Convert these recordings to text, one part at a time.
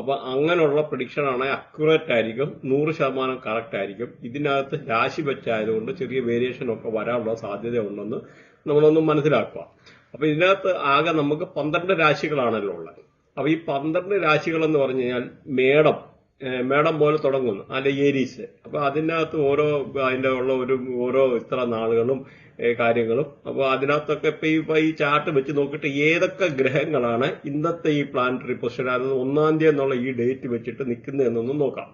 അപ്പൊ അങ്ങനെയുള്ള പ്രഡിക്ഷൻ ആണെങ്കിൽ അക്യുറേറ്റ് ആയിരിക്കും നൂറ് ശതമാനം കറക്റ്റ് ആയിരിക്കും. ഇതിനകത്ത് രാശി വെച്ചായതുകൊണ്ട് ചെറിയ വേരിയേഷൻ ഒക്കെ വരാനുള്ള സാധ്യത ഉണ്ടെന്ന് നമ്മളൊന്ന് മനസ്സിലാക്കുക. അപ്പൊ ഇതിനകത്ത് ആകെ നമുക്ക് പന്ത്രണ്ട് രാശികളാണല്ലോ ഉള്ളത്. അപ്പൊ ഈ പന്ത്രണ്ട് രാശികൾ എന്ന് പറഞ്ഞു കഴിഞ്ഞാൽ മേടം മേടം പോലെ തുടങ്ങുന്നു അല്ലെ ഏരീസ്. അപ്പൊ അതിനകത്ത് ഓരോ അതിന്റെ ഉള്ള ഒരു ഓരോ ഇത്ര നാളുകളും കാര്യങ്ങളും. അപ്പൊ അതിനകത്തൊക്കെ ഇപ്പൊ ഈ ഈ ചാർട്ട് വെച്ച് നോക്കിയിട്ട് ഏതൊക്കെ ഗ്രഹങ്ങളാണ് ഇന്നത്തെ ഈ പ്ലാനറ്ററി പൊസിഷൻ അതായത് ഒന്നാം തീയതി എന്നുള്ള ഈ ഡേറ്റ് വെച്ചിട്ട് നിൽക്കുന്നതെന്നൊന്ന് നോക്കാം.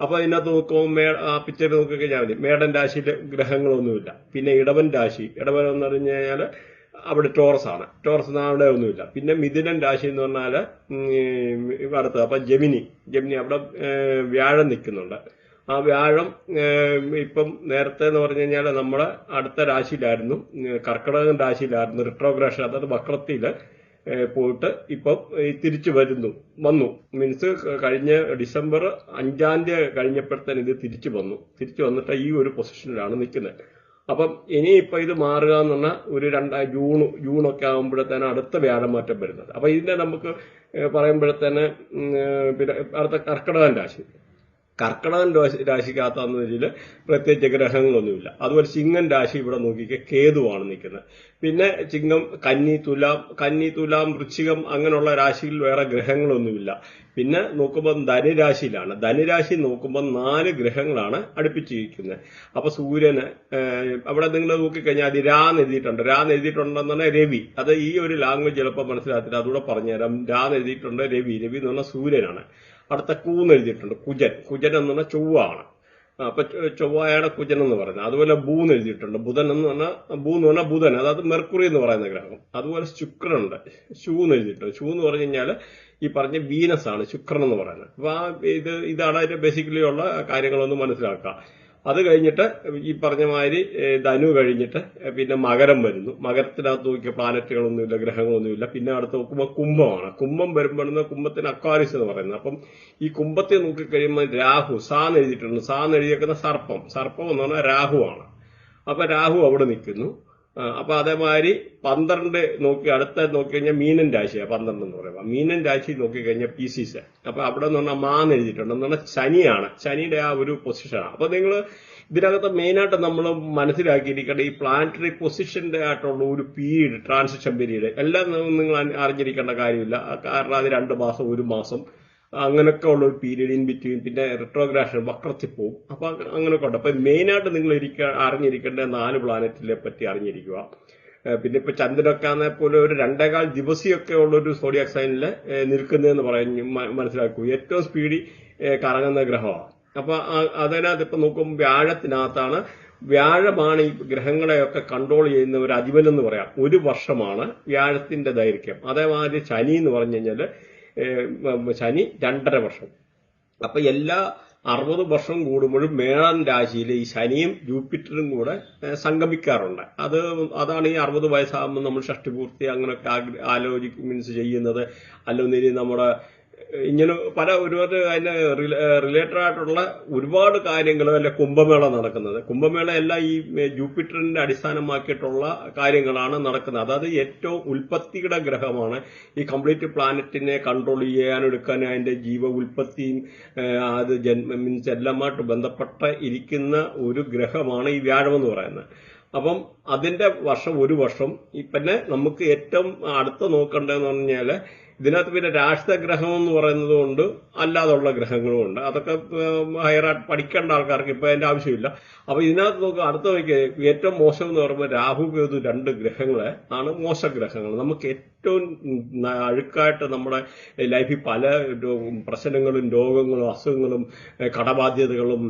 അപ്പൊ അതിനകത്ത് നോക്കുമ്പോൾ മേ ആ പിക്ചർ നോക്കിക്കഴിഞ്ഞാൽ മതി. മേടൻ രാശിയിലെ ഗ്രഹങ്ങളൊന്നുമില്ല. പിന്നെ ഇടവൻ രാശി. ഇടവൻ എന്ന് പറഞ്ഞു കഴിഞ്ഞാൽ അവിടെ ടോറസ് ആണ്. ടോറസ് അവിടെ ഒന്നുമില്ല. പിന്നെ മിഥുനൻ രാശി എന്ന് പറഞ്ഞാൽ അടുത്ത് അപ്പൊ ജമിനി. ജമിനി അവിടെ വ്യാഴം നിൽക്കുന്നുണ്ട്. ആ വ്യാഴം ഇപ്പം നേരത്തെ എന്ന് പറഞ്ഞു കഴിഞ്ഞാൽ നമ്മുടെ അടുത്ത രാശിയിലായിരുന്നു കർക്കിടകം രാശിയിലായിരുന്നു റിട്രോഗ്രേഷൻ അതായത് വക്രത്തിൽ പോയിട്ട് ഇപ്പം തിരിച്ചു വരുന്നു വന്നു. മീൻസ് കഴിഞ്ഞ ഡിസംബർ അഞ്ചാം തീയതി കഴിഞ്ഞപ്പോഴത്തേന് ഇത് തിരിച്ചു വന്നു. തിരിച്ചു വന്നിട്ട് ഈ ഒരു പൊസിഷനിലാണ് നിൽക്കുന്നത്. അപ്പം ഇനിയിപ്പോ ഇത് മാറുക എന്ന് പറഞ്ഞാൽ ഒരു രണ്ട് ജൂൺ ജൂണൊക്കെ ആകുമ്പോഴത്തേന് അടുത്ത വ്യാഴമാറ്റം വരുന്നത്. അപ്പൊ ഇതിനെ നമുക്ക് പറയുമ്പോഴത്തേന് പിന്നെ അടുത്ത കർക്കിടകൻ രാശി. കർക്കിടകൻ രാശി രാശിക്കകത്താന്ന് വെച്ചാൽ പ്രത്യേകിച്ച് ഗ്രഹങ്ങളൊന്നുമില്ല. അതുപോലെ ചിങ്ങൻ രാശി ഇവിടെ നോക്കിക്കെ കേതുവാണ് നിൽക്കുന്നത്. പിന്നെ ചിങ്ങം കന്നി തുലാം കന്നി തുലാം വൃശ്ചികം അങ്ങനെയുള്ള രാശിയിൽ വേറെ ഗ്രഹങ്ങളൊന്നുമില്ല. പിന്നെ നോക്കുമ്പോൾ ധനുരാശിയിലാണ്. ധനുരാശി നോക്കുമ്പോൾ നാല് ഗ്രഹങ്ങളാണ് അടുപ്പിച്ചിരിക്കുന്നത്. അപ്പൊ സൂര്യന് അവിടെ നിങ്ങൾ നോക്കിക്കഴിഞ്ഞാൽ അത് രാന്ന് എഴുതിയിട്ടുണ്ട്. രാന്ന് എഴുതിയിട്ടുണ്ടെന്ന് പറഞ്ഞാൽ രവി. അത് ഈ ഒരു ലാംഗ്വേജ് ചിലപ്പോൾ മനസ്സിലാത്തില്ല അതുകൂടെ പറഞ്ഞുതരാം. രാന്ന് എഴുതിയിട്ടുണ്ട് രവി. രവി എന്ന് പറഞ്ഞാൽ സൂര്യനാണ്. അടുത്ത കൂന്ന് എഴുതിയിട്ടുണ്ട്. കുജൻ. കുജൻ എന്ന് പറഞ്ഞാൽ ചൊവ്വാണ്. അപ്പൊ ചൊവ്വായാണ് കുജൻ എന്ന് പറയുന്നത്. അതുപോലെ ബൂന്ന് എഴുതിയിട്ടുണ്ട്. ബുധൻ എന്ന് പറഞ്ഞാൽ ഭൂ എന്ന് പറഞ്ഞാൽ ബുധൻ അതായത് മെർക്കുറി എന്ന് പറയുന്ന ഗ്രഹം. അതുപോലെ ശുക്രനുണ്ട്. ഷൂ എന്ന് എഴുതിയിട്ടുണ്ട്. ഷൂ എന്ന് പറഞ്ഞു കഴിഞ്ഞാൽ ഈ പറഞ്ഞ വീനസ് ആണ് ശുക്രൻ എന്ന് പറയുന്നത്. അപ്പൊ ആ ഇത് ഇതാണ് അതിന്റെ ബേസിക്കലി ഉള്ള കാര്യങ്ങളൊന്ന് മനസ്സിലാക്കുക. അത് കഴിഞ്ഞിട്ട് ഈ പറഞ്ഞ മാതിരി ധനു കഴിഞ്ഞിട്ട് പിന്നെ മകരം വരുന്നു. മകരത്തിനകത്ത് നോക്കിയ പ്ലാനറ്റുകളൊന്നുമില്ല ഗ്രഹങ്ങളൊന്നുമില്ല. പിന്നെ അടുത്ത് നോക്കുമ്പോൾ കുംഭമാണ്. കുംഭം വരുമ്പോഴെന്ന് കുംഭത്തിന് അക്വാരിസ് എന്ന് പറയുന്നത്. അപ്പം ഈ കുംഭത്തെ നോക്കിക്കഴിയുമ്പോൾ രാഹു സാന്ന് എഴുതിയിട്ടുണ്ട്. സാന്ന് എഴുതിയേക്കുന്ന സർപ്പം. സർപ്പം എന്ന് പറഞ്ഞാൽ രാഹുവാണ്. അപ്പൊ രാഹു അവിടെ നിൽക്കുന്നു. അപ്പൊ അതേമാതിരി പന്ത്രണ്ട് നോക്കി അടുത്ത നോക്കി കഴിഞ്ഞാൽ മീനൻ രാശിയാണ് പന്ത്രണ്ട് എന്ന് പറയുമ്പോൾ മീനൻ രാശി നോക്കി കഴിഞ്ഞാൽ പി സി സെ അപ്പൊ അവിടെ എന്ന് പറഞ്ഞാൽ മാന്ന് എഴുതിയിട്ടുണ്ട്. എന്ന് പറഞ്ഞാൽ ശനിയാണ്. ശനിയുടെ ആ ഒരു പൊസിഷനാണ് അപ്പൊ നിങ്ങൾ ഇതിനകത്ത് മെയിനായിട്ട് നമ്മൾ മനസ്സിലാക്കിയിരിക്കേണ്ട ഈ പ്ലാനറ്ററി പൊസിഷന്റെ ആയിട്ടുള്ള ഒരു പീരീഡ് ട്രാൻസിഷൻ പീരീഡ് എല്ലാം നിങ്ങൾ അറിഞ്ഞിരിക്കേണ്ട കാര്യമില്ല. കാരണം അത് രണ്ട് മാസം ഒരു മാസം. അങ്ങനെയൊക്കെ ഉള്ള ഒരു പീരീഡ് ഇൻ ബിറ്റ്വീൻ പിന്നെ റിട്രോഗ്രാഷൻ വക്രത്തിൽ പോകും അപ്പൊ അങ്ങനെയൊക്കെ ഉണ്ട്. അപ്പൊ മെയിനായിട്ട് നിങ്ങൾ ഇരിക്ക അറിഞ്ഞിരിക്കേണ്ട നാല് പ്ലാനറ്റിനെ പറ്റി അറിഞ്ഞിരിക്കുക. പിന്നെ ഇപ്പൊ ചന്ദ്രനൊക്കെ ആണെ പോലെ ഒരു രണ്ടേകാൽ ദിവസിയൊക്കെ ഉള്ള ഒരു സോഡിയാക് സൈനിൽ നിൽക്കുന്നതെന്ന് പറഞ്ഞു മനസ്സിലാക്കൂ. ഏറ്റവും സ്പീഡിൽ കറങ്ങുന്ന ഗ്രഹമാണ്. അപ്പൊ അതിനകത്ത് ഇപ്പൊ നോക്കുമ്പോൾ വ്യാഴത്തിനകത്താണ്. വ്യാഴമാണ് ഈ ഗ്രഹങ്ങളെയൊക്കെ കൺട്രോൾ ചെയ്യുന്ന ഒരു അധിപൻ എന്ന് പറയാം. ഒരു വർഷമാണ് വ്യാഴത്തിന്റെ ദൈർഘ്യം. അതേമാതിരി ശനി എന്ന് പറഞ്ഞു കഴിഞ്ഞാൽ ഏഹ് ശനി രണ്ടര വർഷം. അപ്പൊ എല്ലാ അറുപത് വർഷം കൂടുമ്പോഴും മേളൻ രാശിയിൽ ഈ ശനിയും ജൂപ്പിറ്ററും കൂടെ സംഗമിക്കാറുണ്ട്. അത് അതാണ് ഈ അറുപത് വയസ്സാകുമ്പോൾ നമ്മൾ ഷഷ്ടിപൂർത്തി അങ്ങനെയൊക്കെ ആലോചിക്കും മീൻസ് ചെയ്യുന്നത്. അല്ലെങ്കിൽ നമ്മുടെ ഇങ്ങനെ പല ഒരുപാട് അതിന് റിലേറ്റഡ് ആയിട്ടുള്ള ഒരുപാട് കാര്യങ്ങൾ അല്ലെ കുംഭമേള നടക്കുന്നത്. കുംഭമേള എല്ലാം ഈ ജൂപ്പിറ്ററിന്റെ അടിസ്ഥാനമാക്കിയിട്ടുള്ള കാര്യങ്ങളാണ് നടക്കുന്നത്. അതായത് ഏറ്റവും ഉൽപ്പത്തിയുടെ ഗ്രഹമാണ്. ഈ കംപ്ലീറ്റ് പ്ലാനറ്റിനെ കൺട്രോൾ ചെയ്യാൻ എടുക്കാൻ അതിന്റെ ജീവ ഉൽപ്പത്തിയും അത് ജന്മ മീൻസ് എല്ലാമായിട്ട് ബന്ധപ്പെട്ട ഇരിക്കുന്ന ഒരു ഗ്രഹമാണ് ഈ വ്യാഴം എന്ന് പറയുന്നത്. അപ്പം അതിന്റെ വർഷം ഒരു വർഷം. പിന്നെ നമുക്ക് ഏറ്റവും അടുത്ത് നോക്കേണ്ടതെന്ന് പറഞ്ഞാൽ ഇതിനകത്ത് പിന്നെ രാഷ്ട്രഗ്രഹം എന്ന് പറയുന്നത് കൊണ്ട് അല്ലാതുള്ള ഗ്രഹങ്ങളും ഉണ്ട്. അതൊക്കെ ഹയറായിട്ട് പഠിക്കേണ്ട ആൾക്കാർക്ക് ഇപ്പൊ അതിന്റെ ആവശ്യമില്ല. അപ്പൊ ഇതിനകത്ത് നോക്കുക അടുത്ത വയ്ക്ക് ഏറ്റവും മോശം എന്ന് പറയുമ്പോൾ രാഹു കേതു രണ്ട് ഗ്രഹങ്ങളെ ആണ് മോശ ഗ്രഹങ്ങൾ. നമുക്ക് ഏറ്റവും അഴുക്കായിട്ട് നമ്മുടെ ലൈഫിൽ പല പ്രശ്നങ്ങളും രോഗങ്ങളും അസുഖങ്ങളും കടബാധ്യതകളും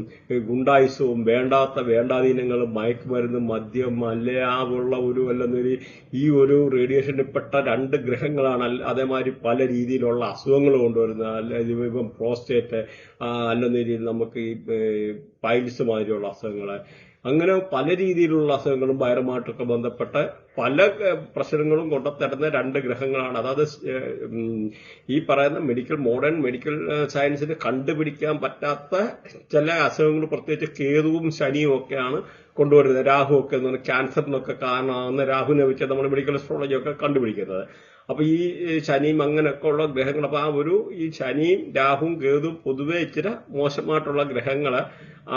ഗുണ്ടായുസവും വേണ്ടാത്ത വേണ്ടാധീനങ്ങളും മയക്കുമരുന്നും മദ്യം അല്ലെ ആ ഉള്ള ഒരു അല്ലെന്നൊരു ഈ ഒരു റേഡിയേഷനിൽ പെട്ട രണ്ട് ഗ്രഹങ്ങളാണ് അതേമാതിരി പല രീതിയിലുള്ള അസുഖങ്ങൾ കൊണ്ടുവരുന്നത്. അല്ല ഇപ്പം പ്രോസ്റ്റേറ്റ് അല്ലെന്ന രീതിയിൽ നമുക്ക് ഈ പൈൽസ് മാതിരിയുള്ള അസുഖങ്ങൾ അങ്ങനെ പല രീതിയിലുള്ള അസുഖങ്ങളും വയറുമായിട്ടൊക്കെ ബന്ധപ്പെട്ട പല പ്രശ്നങ്ങളും കൊണ്ടുത്തരുന്ന രണ്ട് ഗ്രഹങ്ങളാണ്. അതായത് ഈ പറയുന്ന മെഡിക്കൽ മോഡേൺ മെഡിക്കൽ സയൻസിന് കണ്ടുപിടിക്കാൻ പറ്റാത്ത ചില അസുഖങ്ങൾ പ്രത്യേകിച്ച് കേതുവും ശനിയും ഒക്കെയാണ് കൊണ്ടുവരുന്നത്. രാഹു ഒക്കെ എന്ന് പറഞ്ഞാൽ ക്യാൻസറിനൊക്കെ കാരണമാകുന്ന രാഹുവിനെ വെച്ച് നമ്മൾ മെഡിക്കൽ അസ്ട്രോളജി ഒക്കെ കണ്ടുപിടിക്കുന്നത്. അപ്പൊ ഈ ശനിയും അങ്ങനെയൊക്കെ ഉള്ള ഗ്രഹങ്ങൾ അപ്പൊ ആ ഒരു ഈ ശനിയും രാഹുവും കേതുവും പൊതുവെ ഇച്ചിരി മോശമായിട്ടുള്ള ഗ്രഹങ്ങൾ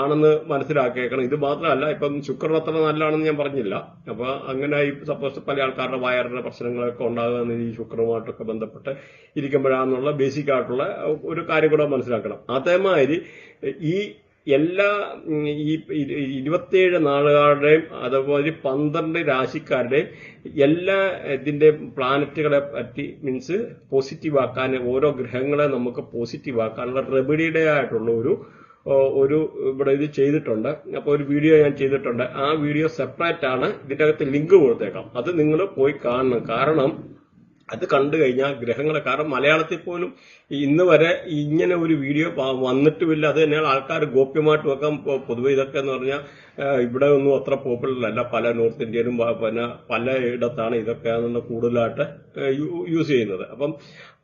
ആണെന്ന് മനസ്സിലാക്കിയേക്കണം. ഇത് മാത്രമല്ല ഇപ്പം ശുക്രൻ അത്ര നല്ലതാണെന്ന് ഞാൻ പറഞ്ഞില്ല. അപ്പൊ അങ്ങനെ ഈ സപ്പോസ് പല ആൾക്കാരുടെ വയറിന്റെ പ്രശ്നങ്ങളൊക്കെ ഉണ്ടാകുന്ന ഈ ശുക്രനുമായിട്ടൊക്കെ ബന്ധപ്പെട്ട് ഇരിക്കുമ്പോഴാന്നുള്ള ബേസിക് ആയിട്ടുള്ള ഒരു കാര്യം കൂടെ മനസ്സിലാക്കണം. അതേമാതിരി ഈ എല്ലാ ഈ ഇരുപത്തിയേഴ് നാളുകാരുടെയും അതുപോലെ പന്ത്രണ്ട് രാശിക്കാരുടെയും എല്ലാ ഇതിന്റെ പ്ലാനറ്റുകളെ പറ്റി മീൻസ് പോസിറ്റീവ് ആക്കാൻ ഓരോ ഗ്രഹങ്ങളെ നമുക്ക് പോസിറ്റീവ് ആക്കാനുള്ള റെമഡിയുടെ ആയിട്ടുള്ള ഒരു ഒരു ഇവിടെ ഇത് ചെയ്തിട്ടുണ്ട്. അപ്പൊ ഒരു വീഡിയോ ഞാൻ ചെയ്തിട്ടുണ്ട്. ആ വീഡിയോ സെപ്പറേറ്റ് ആണ്. ഇതിന്റെ അകത്ത് ലിങ്ക് കൊടുത്തേക്കാം. അത് നിങ്ങൾ പോയി കാണണം. കാരണം അത് കണ്ടു കഴിഞ്ഞാൽ ഗ്രഹങ്ങളെ കാരണം മലയാളത്തിൽ പോലും ഇന്ന് വരെ ഇങ്ങനെ ഒരു വീഡിയോ വന്നിട്ടുമില്ല. അത് തന്നെയാണ് ആൾക്കാർ ഗോപ്യമായിട്ട് വെക്കാൻ പൊതുവെ ഇതൊക്കെ എന്ന് പറഞ്ഞാൽ ഇവിടെ ഒന്നും അത്ര പോപ്പുലർ അല്ല. പല നോർത്ത് ഇന്ത്യയിലും പിന്നെ പല ഇടത്താണ് ഇതൊക്കെ കൂടുതലായിട്ട് യൂസ് ചെയ്യുന്നത്. അപ്പം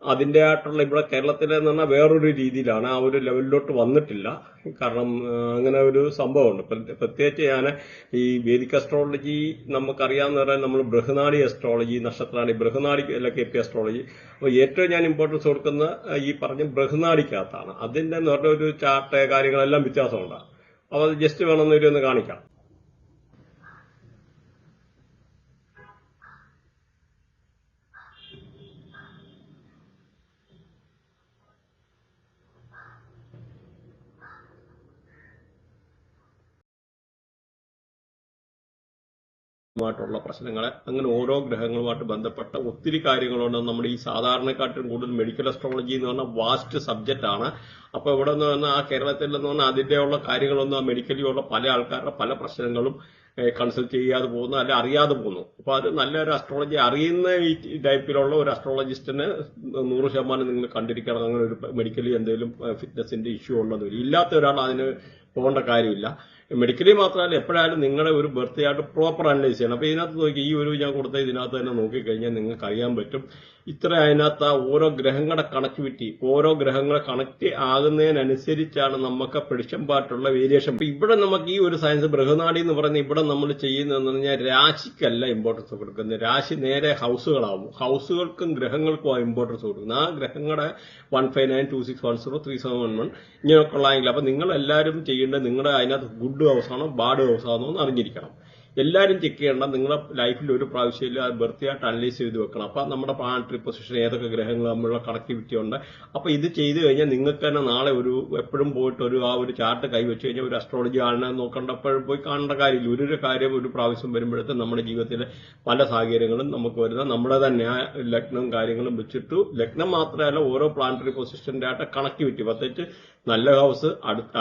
അതിന്റെ ആയിട്ടുള്ള ഇവിടെ കേരളത്തിലെ എന്ന് പറഞ്ഞാൽ വേറൊരു രീതിയിലാണ്. ആ ഒരു ലെവലിലോട്ട് വന്നിട്ടില്ല. കാരണം അങ്ങനെ ഒരു സംഭവമുണ്ട്. പ്ര- പ്രത്യേകിച്ച് ഞാൻ ഈ വേദിക് അസ്ട്രോളജി നമുക്കറിയാവുന്ന പറയാൻ നമ്മൾ ബൃഹനാടി അസ്ട്രോളജി നക്ഷത്രാണി ബൃഹനാടി അല്ല കെ പി അസ്ട്രോളജി അപ്പോൾ ഏറ്റവും ഞാൻ ഇമ്പോർട്ടൻസ് കൊടുക്കുന്ന ഈ പറഞ്ഞ ബൃഹനാടിക്കകത്താണ്. അതിന്റെ എന്ന് പറഞ്ഞ ഒരു ചാർട്ട് കാര്യങ്ങളെല്ലാം വ്യത്യാസമുണ്ട്. അപ്പോൾ അത് ജസ്റ്റ് വേണമെന്നൊരു ഒന്ന് കാണിക്കാം. മായിട്ടുള്ള പ്രശ്നങ്ങളെ അങ്ങനെ ഓരോ ഗ്രഹങ്ങളുമായിട്ട് ബന്ധപ്പെട്ട ഒത്തിരി കാര്യങ്ങളുണ്ട്. നമ്മുടെ ഈ സാധാരണക്കാട്ടിലും കൂടുതൽ മെഡിക്കൽ അസ്ട്രോളജി എന്ന് പറഞ്ഞാൽ വാസ്റ്റ് സബ്ജക്റ്റ് ആണ്. അപ്പൊ ഇവിടെ നിന്ന് പറഞ്ഞാൽ ആ കേരളത്തിൽ എന്ന് പറഞ്ഞാൽ അതിന്റെയുള്ള കാര്യങ്ങളൊന്നും ആ മെഡിക്കലി ഉള്ള പല ആൾക്കാരുടെ പല പ്രശ്നങ്ങളും കൺസൾട്ട് ചെയ്യാതെ പോകുന്നു അല്ലെ അറിയാതെ പോകുന്നു. അപ്പൊ അത് നല്ലൊരു അസ്ട്രോളജി അറിയുന്ന ഈ ടൈപ്പിലുള്ള ഒരു അസ്ട്രോളജിസ്റ്റിന് നൂറ് ശതമാനം നിങ്ങൾ കണ്ടിരിക്കണം. അങ്ങനെ ഒരു മെഡിക്കലി എന്തെങ്കിലും ഫിറ്റ്നസിന്റെ ഇഷ്യൂ ഉണ്ടെന്ന് ഇല്ലാത്ത ഒരാൾ അതിന് പോകേണ്ട കാര്യമില്ല. മെഡിക്കലി മാത്രമല്ല എപ്പോഴായാലും നിങ്ങളുടെ ഒരു ബർത്ത് ആയിട്ട് പ്രോപ്പർ അനലൈസ് ചെയ്യണം. അപ്പൊ ഇതിനകത്ത് നോക്കി ഈ ഒരു ഞാൻ കൊടുത്ത ഇതിനകത്ത് തന്നെ നോക്കിക്കഴിഞ്ഞാൽ നിങ്ങൾക്ക് അറിയാൻ പറ്റും. ഇത്ര അതിനകത്ത് ആ ഓരോ ഗ്രഹങ്ങളുടെ കണക്ടിവിറ്റി ഓരോ ഗ്രഹങ്ങളെ കണക്ട് ആകുന്നതിനനുസരിച്ചാണ് നമുക്ക് പ്രഡിക്ഷൻ പാർട്ടുള്ള വേരിയേഷൻ ഇവിടെ നമുക്ക് ഈ ഒരു സയൻസ് ബൃഹനാടി എന്ന് പറയുന്ന ഇവിടെ നമ്മൾ ചെയ്യുന്നതെന്ന് പറഞ്ഞാൽ രാശിക്കല്ല ഇമ്പോർട്ടൻസ് കൊടുക്കുന്നത്. രാശി നേരെ ഹൗസുകളാവും. ഹൗസുകൾക്കും ഗ്രഹങ്ങൾക്കും ആ ഇമ്പോർട്ടൻസ് കൊടുക്കുന്നത്. ആ ഗ്രഹങ്ങളുടെ one five nine two six one zero three seven one one ഇങ്ങനെയൊക്കെ ഉള്ളതെങ്കിൽ അപ്പൊ നിങ്ങൾ എല്ലാവരും ചെയ്യേണ്ടത് നിങ്ങളുടെ അതിനകത്ത് ഗുഡ് ഹൗസ് ആണോ ബാഡ് ഹൗസ് ആണോ എന്ന് അറിഞ്ഞിരിക്കണം. എല്ലാവരും ചെക്ക് ചെയ്യണം. നിങ്ങളുടെ ലൈഫിൽ ഒരു പ്രാവശ്യം അത് ബർത്തിയായിട്ട് അനലൈസ് ചെയ്ത് വെക്കണം. അപ്പൊ നമ്മുടെ പ്ലാനറ്ററി പൊസിഷൻ ഏതൊക്കെ ഗ്രഹങ്ങൾ തമ്മിലുള്ള കണക്ടിവിറ്റി ഉണ്ട്. അപ്പൊ ഇത് ചെയ്തു കഴിഞ്ഞാൽ നിങ്ങൾക്ക് തന്നെ നാളെ ഒരു എപ്പോഴും പോയിട്ട് ഒരു ആ ഒരു ചാർട്ട് കൈവച്ച് കഴിഞ്ഞാൽ ഒരു അസ്ട്രോളജി ആളിനെ നോക്കേണ്ട എപ്പോഴും പോയി കാണേണ്ട കാര്യമില്ല. ഒരു കാര്യം ഒരു പ്രാവശ്യം വരുമ്പോഴത്തെ നമ്മുടെ ജീവിതത്തിലെ പല സാഹചര്യങ്ങളും നമുക്ക് വരുന്ന നമ്മുടെ തന്നെ ആ ലഗ്നം കാര്യങ്ങളും വെച്ചിട്ട് ലഗ്നം മാത്രമല്ല ഓരോ പ്ലാനറ്ററി പൊസിഷന്റെ ആയിട്ട് കണക്ടിവിറ്റി പ്രത്യേകിച്ച് നല്ല ഹൗസ്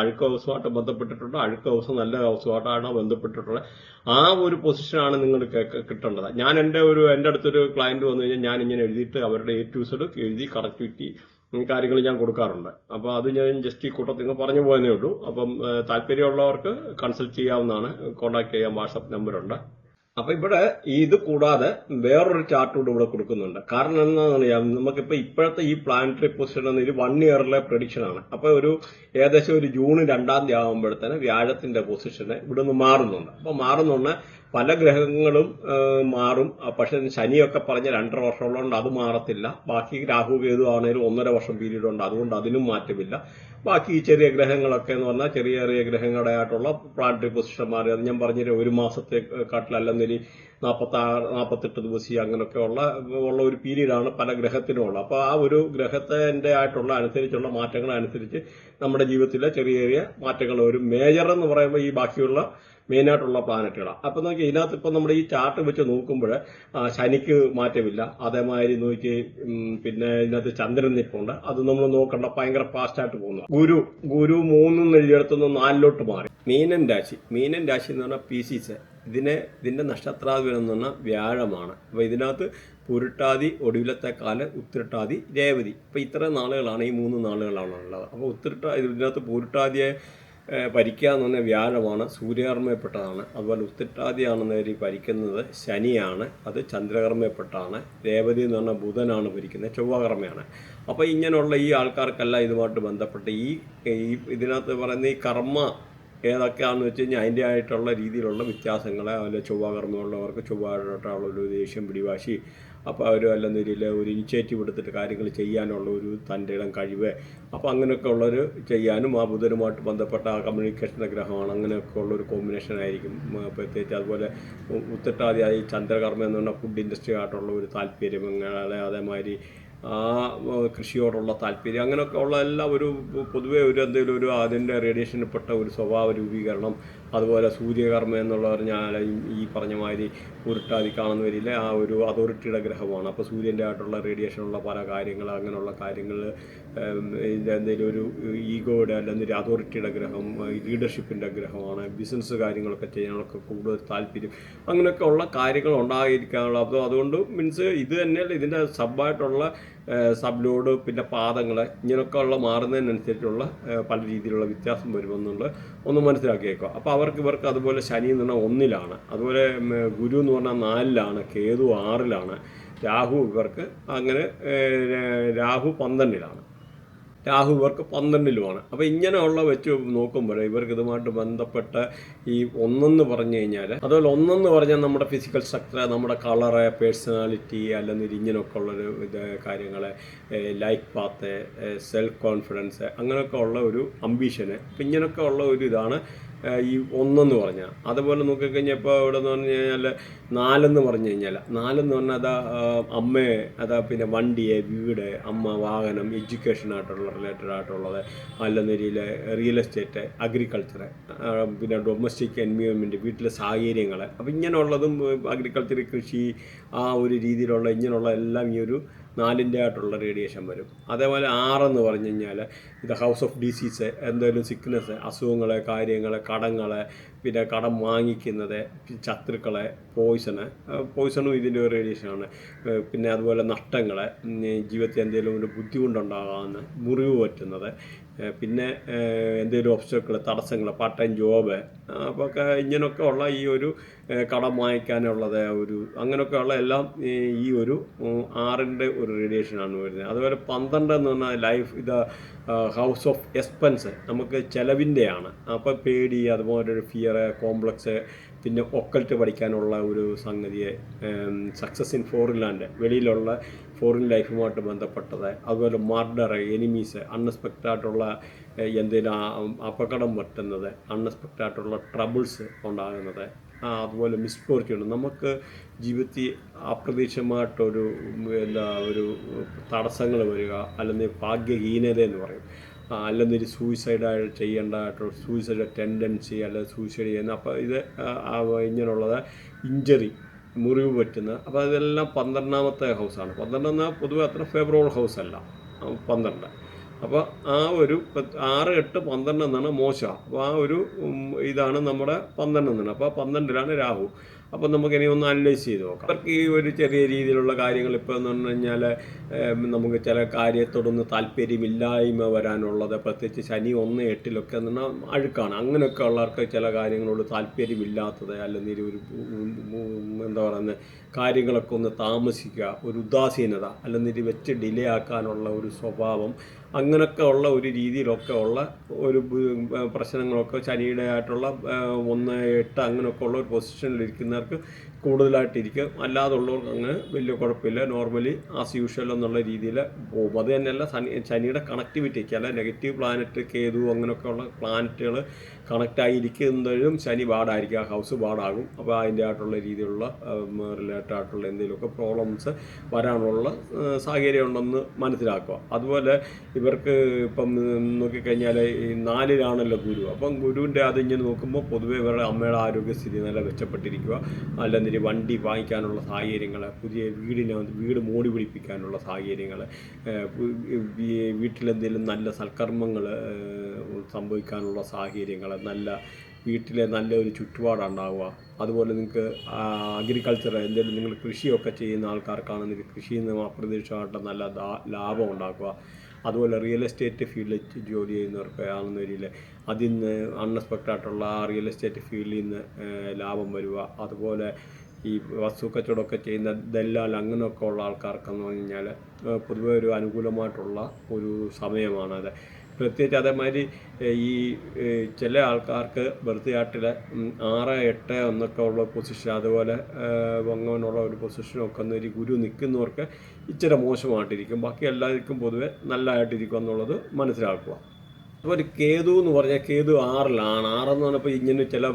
അഴുക്ക് ഹൗസുമായിട്ട് ബന്ധപ്പെട്ടിട്ടുണ്ട്. അഴുക്ക് ഹൗസ് നല്ല ഹൗസുമായിട്ടാണ് ബന്ധപ്പെട്ടിട്ടുള്ളത്. ആ ഒരു പൊസിഷനാണ് നിങ്ങൾ കിട്ടേണ്ടത്. ഞാൻ എന്റെ ഒരു എന്റെ അടുത്തൊരു ക്ലയന്റ് വന്നു കഴിഞ്ഞാൽ ഞാൻ ഇങ്ങനെ എഴുതിയിട്ട് അവരുടെ എ ടു സെഡ് എഴുതി കണക്ടിവിറ്റി കാര്യങ്ങൾ ഞാൻ കൊടുക്കാറുണ്ട്. അപ്പോൾ അത് ഞാൻ ജസ്റ്റ് ഈ കൂട്ടത്തിൽ നിന്ന് പറഞ്ഞു പോയതേ ഉള്ളൂ. അപ്പം താല്പര്യമുള്ളവർക്ക് കൺസൾട്ട് ചെയ്യാവുന്നതാണ്. കോൺടാക്ട് ചെയ്യാൻ വാട്സപ്പ് നമ്പറുണ്ട് അപ്പൊ ഇവിടെ ഇത് കൂടാതെ വേറൊരു ചാർട്ട് കൂടെ ഇവിടെ കൊടുക്കുന്നുണ്ട്. കാരണം എന്താണെന്ന് അറിയാം? നമുക്കിപ്പോ ഇപ്പോഴത്തെ ഈ പ്ലാനറ്ററി പൊസിഷൻ എന്ന വൺ ഇയറിലെ പ്രഡിക്ഷൻ ആണ്. അപ്പൊ ഒരു ഏകദേശം ഒരു ജൂൺ രണ്ടാം തീയതി ആകുമ്പോഴത്തേന് വ്യാഴത്തിന്റെ പൊസിഷന് ഇവിടെ നിന്ന് മാറുന്നുണ്ട്. അപ്പൊ മാറുന്നുണ്ട്. പല ഗ്രഹങ്ങളും മാറും. പക്ഷെ ശനിയൊക്കെ പറഞ്ഞ രണ്ടര വർഷമുള്ളതുകൊണ്ട് അത് മാറത്തില്ല. ബാക്കി രാഹു കേതു ആണെങ്കിലും ഒന്നര വർഷം പീരീഡ് ഉണ്ട്. അതുകൊണ്ട് അതിനും മാറ്റമില്ല. ബാക്കി ചെറിയ ഗ്രഹങ്ങളൊക്കെ എന്ന് പറഞ്ഞാൽ ചെറിയ ചെറിയ ഗ്രഹങ്ങളുടെ ആയിട്ടുള്ള പ്ലാനറ്ററി പൊസിഷന്മാർ അത് ഞാൻ പറഞ്ഞ ഒരു മാസത്തെ കാട്ടിലല്ലെന്നൊരു നാൽപ്പത്തി ആറ് നാൽപ്പത്തെട്ട് ദിവസീയ അങ്ങനെയൊക്കെ ഉള്ള ഉള്ള ഒരു പീരീഡാണ് പല ഗ്രഹത്തിനും ഉള്ളത് അപ്പോൾ ആ ഒരു ഗ്രഹത്തിന്റെ ആയിട്ടുള്ള അനുസരിച്ചുള്ള മാറ്റങ്ങൾ അനുസരിച്ച് നമ്മുടെ ജീവിതത്തിലെ ചെറിയ ചെറിയ മാറ്റങ്ങൾ ഒരു മേജർ എന്ന് പറയുമ്പോൾ ഈ ബാക്കിയുള്ള മെയിനായിട്ടുള്ള പ്ലാനറ്റുകളാണ് അപ്പം നോക്കി ഇതിനകത്ത് ഇപ്പം നമ്മുടെ ഈ ചാർട്ട് വെച്ച് നോക്കുമ്പോൾ ശനിക്ക് മാറ്റമില്ല. അതേമാതിരി നോക്കി പിന്നെ ഇതിനകത്ത് ചന്ദ്രൻ നിൽപ്പുണ്ട് അത് നമ്മൾ നോക്കണ്ട ഭയങ്കര ഫാസ്റ്റായിട്ട് പോകുന്നു. ഗുരു ഗുരു മൂന്നും എഴുതിയെടുത്തുനിന്ന് നാലിലോട്ട് മാറി. മീനൻ രാശി. മീനൻ രാശി എന്ന് പറഞ്ഞാൽ പി ഇതിനെ ഇതിന്റെ നക്ഷത്രാധിപനം എന്ന് പറഞ്ഞാൽ വ്യാഴമാണ്. അപ്പോൾ ഇതിനകത്ത് പുരുട്ടാതി ഒടുവിലത്തെ കാൽ ഉത്തിരട്ടാതി രേവതി. അപ്പോൾ ഇത്ര നാളുകളാണ് ഈ മൂന്ന് നാളുകളാണ് ഉള്ളത്. അപ്പോൾ ഉത്തിരട്ട ഇതിനകത്ത് പുരുട്ടാതിയെ പരിക്കുക എന്ന് പറഞ്ഞാൽ വ്യാഴമാണ് സൂര്യകർമ്മയപ്പെട്ടതാണ് അതുപോലെ ഉത്തിരട്ടാതിയാണെന്നവർ ഭരിക്കുന്നത് ശനിയാണ് അത് ചന്ദ്രകർമ്മയപ്പെട്ടാണ് രേവതി എന്ന് പറഞ്ഞാൽ ബുധനാണ് ഭരിക്കുന്നത് ചൊവ്വകർമ്മയാണ്. അപ്പോൾ ഇങ്ങനെയുള്ള ഈ ആൾക്കാർക്കെല്ലാം ഇതുമായിട്ട് ബന്ധപ്പെട്ട് ഈ ഇതിനകത്ത് പറയുന്ന ഈ കർമ്മ ഏതൊക്കെയാണെന്ന് വെച്ച് കഴിഞ്ഞാൽ അതിന്റെ ആയിട്ടുള്ള രീതിയിലുള്ള വ്യത്യാസങ്ങളെ അതിൽ ചൊവ്വാകർമ്മമുള്ളവർക്ക് ചൊവ്വായിട്ടുള്ള ഒരു ദേഷ്യം പിടിവാശി അപ്പോൾ അവർ അല്ല നിരയിൽ ഒരു ഇനിഷ്യേറ്റീവ് എടുത്തിട്ട് കാര്യങ്ങൾ ചെയ്യാനുള്ള ഒരു തന്റെ ഇടം കഴിവ് അപ്പോൾ അങ്ങനെയൊക്കെ ഉള്ളൊരു ചെയ്യാനും ആ ബുധനുമായിട്ട് ബന്ധപ്പെട്ട ആ കമ്മ്യൂണിക്കേഷന്റെ ഗ്രഹമാണ്. അങ്ങനെയൊക്കെ ഉള്ളൊരു കോമ്പിനേഷൻ ആയിരിക്കും. പ്രത്യേകിച്ച് അതുപോലെ ഉ- ഉത്തട്ടാദിയായി ചന്ദ്രകർമ്മ എന്ന് പറഞ്ഞാൽ ഫുഡ് ഇൻഡസ്ട്രി ആയിട്ടുള്ള ഒരു താല്പര്യം അതേമാതിരി ആ കൃഷിയോടുള്ള താല്പര്യം. അങ്ങനെയൊക്കെ ഉള്ള എല്ലാം ഒരു പൊതുവേ ഒരു എന്തെങ്കിലും ഒരു അതിന്റെ റേഡിയേഷനിൽപ്പെട്ട ഒരു സ്വഭാവ രൂപീകരണം അതുപോലെ സൂര്യകർമ്മ എന്നുള്ള പറഞ്ഞാൽ ഈ- പറഞ്ഞ മാതിരി ഉരുട്ടാതി കാണുന്ന വരില്ല ആ ഒരു അതോറിറ്റിയുടെ ഗ്രഹമാണ്. അപ്പോൾ സൂര്യന്റെ ആയിട്ടുള്ള റേഡിയേഷനുള്ള പല കാര്യങ്ങൾ അങ്ങനെയുള്ള കാര്യങ്ങൾ എന്തെങ്കിലും ഒരു ഈഗോയുടെ അല്ലെങ്കിൽ അതോറിറ്റിയുടെ ഗ്രഹം ലീഡർഷിപ്പിന്റെ ഗ്രഹമാണ് ബിസിനസ് കാര്യങ്ങളൊക്കെ ചെയ്യാനൊക്കെ കൂടുതൽ താല്പര്യം. അങ്ങനെയൊക്കെ ഉള്ള കാര്യങ്ങൾ ഉണ്ടായിരിക്കാനുള്ള അപ്പോൾ അതുകൊണ്ട് മീൻസ് ഇത് തന്നെയല്ല ഇതിന്റെ സബായിട്ടുള്ള സബ് ലോഡ് പിന്നെ പാദങ്ങൾ ഇങ്ങനെയൊക്കെ ഉള്ള മാറുന്നതിനനുസരിച്ചുള്ള പല രീതിയിലുള്ള വ്യത്യാസം വരുമെന്നുള്ളത് ഒന്ന് മനസ്സിലാക്കിയേക്കുക. അപ്പോൾ അവർക്ക് ഇവർക്ക് അതുപോലെ ശനി എന്ന് പറഞ്ഞാൽ ഒന്നിലാണ്. അതുപോലെ ഗുരു എന്ന് പറഞ്ഞാൽ നാലിലാണ്. കേതു ആറിലാണ്. രാഹു ഇവർക്ക് അങ്ങനെ രാഹു പന്ത്രണ്ടിലാണ്. രാഹു ഇവർക്ക് പന്ത്രണ്ടിലുമാണ്. അപ്പോൾ ഇങ്ങനെയുള്ള വെച്ച് നോക്കുമ്പോൾ ഇവർക്ക് ഇതുമായിട്ട് ബന്ധപ്പെട്ട ഈ ഒന്നെന്ന് പറഞ്ഞു കഴിഞ്ഞാൽ അതുപോലെ ഒന്നെന്ന് പറഞ്ഞാൽ നമ്മുടെ ഫിസിക്കൽ സ്ട്രക്ചർ നമ്മുടെ കളറ് പേഴ്സണാലിറ്റി അല്ലെങ്കിൽ ഇങ്ങനെയൊക്കെ ഉള്ളൊരു ഇത് കാര്യങ്ങൾ ലൈഫ് പാത്ത് സെൽഫ് കോൺഫിഡൻസ് അങ്ങനെയൊക്കെ ഉള്ള ഒരു അംബീഷന് അപ്പം ഇങ്ങനെയൊക്കെ ഉള്ള ഒരു ഇതാണ് ഈ ഒന്നെന്ന് പറഞ്ഞാൽ അതുപോലെ നോക്കിക്കഴിഞ്ഞാൽ ഇപ്പോൾ ഇവിടെ എന്ന് പറഞ്ഞു കഴിഞ്ഞാൽ നാലെന്ന് പറഞ്ഞു കഴിഞ്ഞാൽ നാലെന്ന് പറഞ്ഞാൽ അതാ അമ്മയെ അതാ പിന്നെ വണ്ടിയെ വീട് അമ്മ വാഹനം എഡ്യൂക്കേഷൻ ആയിട്ടുള്ള റിലേറ്റഡ് ആയിട്ടുള്ളത് അല്ലെന്നരിയിൽ റിയൽ എസ്റ്റേറ്റ് അഗ്രികൾച്ചർ പിന്നെ ഡൊമസ്റ്റിക് എൻവയോൺമെന്റ് വീട്ടിലെ സാഹചര്യങ്ങൾ അപ്പോൾ ഇങ്ങനെയുള്ളതും അഗ്രികൾച്ചർ കൃഷി ആ ഒരു രീതിയിലുള്ള ഇങ്ങനെയുള്ള എല്ലാം ഈ ഒരു നാലിന്റെ ആയിട്ടുള്ള റേഡിയേഷൻ വരും. അതേപോലെ ആറെന്ന് പറഞ്ഞു കഴിഞ്ഞാൽ ഇത് ഹൗസ് ഓഫ് ഡിസീസ് എന്തെങ്കിലും സിക്നസ് അസുഖങ്ങൾ കാര്യങ്ങൾ കടങ്ങൾ പിന്നെ കടം വാങ്ങിക്കുന്നത് ശത്രുക്കളെ പോയിസണ് പോയിസണും ഇതിന്റെ ഒരു റേഡിയേഷനാണ് പിന്നെ അതുപോലെ നഷ്ടങ്ങൾ ജീവിതത്തിൽ എന്തെങ്കിലും ഒരു ബുദ്ധിമുട്ടുണ്ടാകാവുന്ന മുറിവ് പറ്റുന്നത് പിന്നെ എന്തെങ്കിലും ഒബ്സ്റ്റക്കിൾ തടസ്സങ്ങൾ പാർട്ട് ടൈം ജോബ് അപ്പോൾ ഇങ്ങനെയൊക്കെ ഉള്ള ഈ ഒരു കടം വാങ്ങിക്കാനുള്ളത് ഒരു അങ്ങനെയൊക്കെ ഉള്ള എല്ലാം ഈ ഒരു ആറിന്റെ ഒരു റേഡിയേഷനാണ് വരുന്നത്. അതുപോലെ പന്ത്രണ്ട് എന്ന് പറഞ്ഞാൽ ലൈഫ് ഇത് ഹൗസ് ഓഫ് എക്സ്പെൻസ് നമുക്ക് ചിലവിന്റെയാണ് അപ്പോൾ പേടി അതുപോലെ ഒരു ഫിയർ കോംപ്ലക്സ് പിന്നെ ഒക്കൽറ്റ് പഠിക്കാനുള്ള ഒരു സംഗതിയെ സക്സസ് ഇൻ ഫോറിൻ ലാൻഡ് വെളിയിലുള്ള ഫോറിൻ ലൈഫുമായിട്ട് ബന്ധപ്പെട്ടത് അതുപോലെ മർഡർ എനിമീസ് അൺഎക്സ്പെക്റ്റഡ് ആയിട്ടുള്ള എന്തെങ്കിലും അപകടം പറ്റുന്നത് അൺഎക്സ്പെക്റ്റഡ് ആയിട്ടുള്ള ട്രബിൾസ് ഉണ്ടാകുന്നത് അതുപോലെ മിസ്ഫോർച്യൂൺ നമുക്ക് ജീവിതത്തിൽ അപ്രതീക്ഷിതമായിട്ടൊരു എന്താ ഒരു തടസ്സങ്ങൾ വരിക അല്ലെങ്കിൽ ഭാഗ്യഹീനത എന്ന് പറയും. ആ, അല്ലെങ്കിൽ സൂയിസൈഡായിട്ട് ചെയ്യേണ്ടതായിട്ടുള്ള സൂയിസൈഡ് ടെൻഡൻസി അല്ലെങ്കിൽ സൂയിസൈഡ് ചെയ്യുന്ന അപ്പോൾ ഇത് ഇങ്ങനെയുള്ളത് ഇഞ്ചറി മുറിവ് പറ്റുന്ന അപ്പോൾ അതെല്ലാം പന്ത്രണ്ടാമത്തെ ഹൗസാണ് പന്ത്രണ്ട് എന്നാൽ പൊതുവെ അത്ര ഫേവറബിൾ ഹൗസ് അല്ല. പന്ത്രണ്ട്. അപ്പോൾ ആ ഒരു ആറ് എട്ട് പന്ത്രണ്ട് എന്നാണ് മോശം. അപ്പോൾ ആ ഒരു ഇതാണ് നമ്മുടെ പന്ത്രണ്ട് എന്നാണ്. അപ്പോൾ പന്ത്രണ്ടിലാണ് രാഹു. അപ്പോൾ നമുക്ക് ഇനി ഒന്ന് അനലൈസ് ചെയ്ത് നോക്കാം. അവർക്ക് ഈ ഒരു ചെറിയ രീതിയിലുള്ള കാര്യങ്ങൾ ഇപ്പോൾ എന്ന് പറഞ്ഞു കഴിഞ്ഞാൽ നമുക്ക് ചില കാര്യത്തോടൊന്ന് താല്പര്യമില്ലായ്മ വരാനുള്ളത് പ്രത്യേകിച്ച് ശനി ഒന്ന് എട്ടിലൊക്കെ എന്ന് പറഞ്ഞാൽ അഴുക്കാണ്. അങ്ങനെയൊക്കെ ഉള്ളവർക്ക് ചില കാര്യങ്ങളോട് താല്പര്യമില്ലാത്തത് അല്ലെങ്കിൽ ഒരു എന്താ പറയുന്നത് കാര്യങ്ങളൊക്കെ ഒന്ന് താമസിക്കുക ഒരു ഉദാസീനത അല്ലെങ്കിൽ വെച്ച് ഡിലേ ആക്കാനുള്ള ഒരു സ്വഭാവം അങ്ങനെയൊക്കെ ഉള്ള ഒരു രീതിയിലൊക്കെ ഉള്ള ഒരു പ്രശ്നങ്ങളൊക്കെ ശനിയുടെ ആയിട്ടുള്ള ഒന്ന് എട്ട് അങ്ങനെയൊക്കെ ഉള്ള ഒരു പൊസിഷനിൽ ഇരിക്കുന്നവർക്ക് കൂടുതലായിട്ടിരിക്കും. അല്ലാതുള്ളവർക്ക് അങ്ങനെ വലിയ കുഴപ്പമില്ല. നോർമലി ആസ് യൂഷ്വൽ എന്നുള്ള രീതിയിൽ പോകും. അത് തന്നെയല്ല ശനി ശനിയുടെ കണക്ടിവിറ്റിക്ക് അല്ല നെഗറ്റീവ് പ്ലാനറ്റ് കേതു അങ്ങനെയൊക്കെ ഉള്ള പ്ലാനറ്റുകൾ കണക്റ്റ് ആയിരിക്കുന്നതും ശനി ബാഡായിരിക്കും ആ ഹൗസ് ബാഡാകും അപ്പോൾ അതിന്റെ ആയിട്ടുള്ള രീതിയിലുള്ള റിലേറ്റഡ് ആയിട്ടുള്ള എന്തെങ്കിലുമൊക്കെ പ്രോബ്ലംസ് വരാനുള്ള സാഹചര്യം ഉണ്ടെന്ന് മനസ്സിലാക്കുക. അതുപോലെ ഇവർക്ക് ഇപ്പം നോക്കിക്കഴിഞ്ഞാൽ ഈ നാലിലാണല്ലോ ഗുരു. അപ്പം ഗുരുവിന്റെ അതിങ്ങനെ നോക്കുമ്പോൾ പൊതുവെ ഇവരുടെ അമ്മയുടെ ആരോഗ്യസ്ഥിതി നല്ല മെച്ചപ്പെട്ടിരിക്കുക. അല്ലെന്നൊരു വണ്ടി വാങ്ങിക്കാനുള്ള സാഹചര്യങ്ങൾ പുതിയ വീടിനെ വീട് മോടി പിടിപ്പിക്കാനുള്ള സാഹചര്യങ്ങൾ വീട്ടിലെന്തെങ്കിലും നല്ല സൽക്കർമ്മങ്ങൾ സംഭവിക്കാനുള്ള സാഹചര്യങ്ങൾ നല്ല വീട്ടിലെ നല്ലൊരു ചുറ്റുപാടുണ്ടാവുക. അതുപോലെ നിങ്ങൾക്ക് അഗ്രികൾച്ചർ എന്തെങ്കിലും നിങ്ങൾ കൃഷിയൊക്കെ ചെയ്യുന്ന ആൾക്കാർക്കാണെങ്കിൽ കൃഷിയിൽ നിന്ന് അപ്രതീക്ഷിതമായിട്ട് നല്ല ലാഭം ഉണ്ടാക്കുക. അതുപോലെ റിയൽ എസ്റ്റേറ്റ് ഫീൽഡിൽ ജോലി ചെയ്യുന്നവർക്ക് ആണെന്ന രീതിയിൽ അതിൽ നിന്ന് അൺഎക്സ്പെക്റ്റായിട്ടുള്ള ആ റിയൽ എസ്റ്റേറ്റ് ഫീൽഡിൽ നിന്ന് ലാഭം വരിക. അതുപോലെ ഈ വസ്തു കച്ചവടമൊക്കെ ചെയ്യുന്ന ദല്ലാൽ അങ്ങനെയൊക്കെ ഉള്ള ആൾക്കാർക്കെന്ന് പറഞ്ഞു കഴിഞ്ഞാൽ പൊതുവെ ഒരു അനുകൂലമായിട്ടുള്ള ഒരു സമയമാണത് പ്രത്യേകിച്ച് അതേമാതിരി ഈ ചില ആൾക്കാർക്ക് ബർത്തിയാട്ടിൽ ആറ് എട്ട് എന്നൊക്കെ ഉള്ള പൊസിഷൻ അതുപോലെ വങ്ങവനുള്ള ഒരു പൊസിഷനൊക്കെ ഒന്ന് ഒരു ഗുരു നിൽക്കുന്നവർക്ക് ഇച്ചിരി മോശമായിട്ടിരിക്കും. ബാക്കി എല്ലാവർക്കും പൊതുവെ നല്ലതായിട്ടിരിക്കും എന്നുള്ളത് മനസ്സിലാക്കുക. അപ്പോൾ ഒരു കേതു എന്ന് പറഞ്ഞാൽ കേതു ആറിലാണ്. ആറെന്ന് പറഞ്ഞപ്പോൾ ഇങ്ങനെ ചില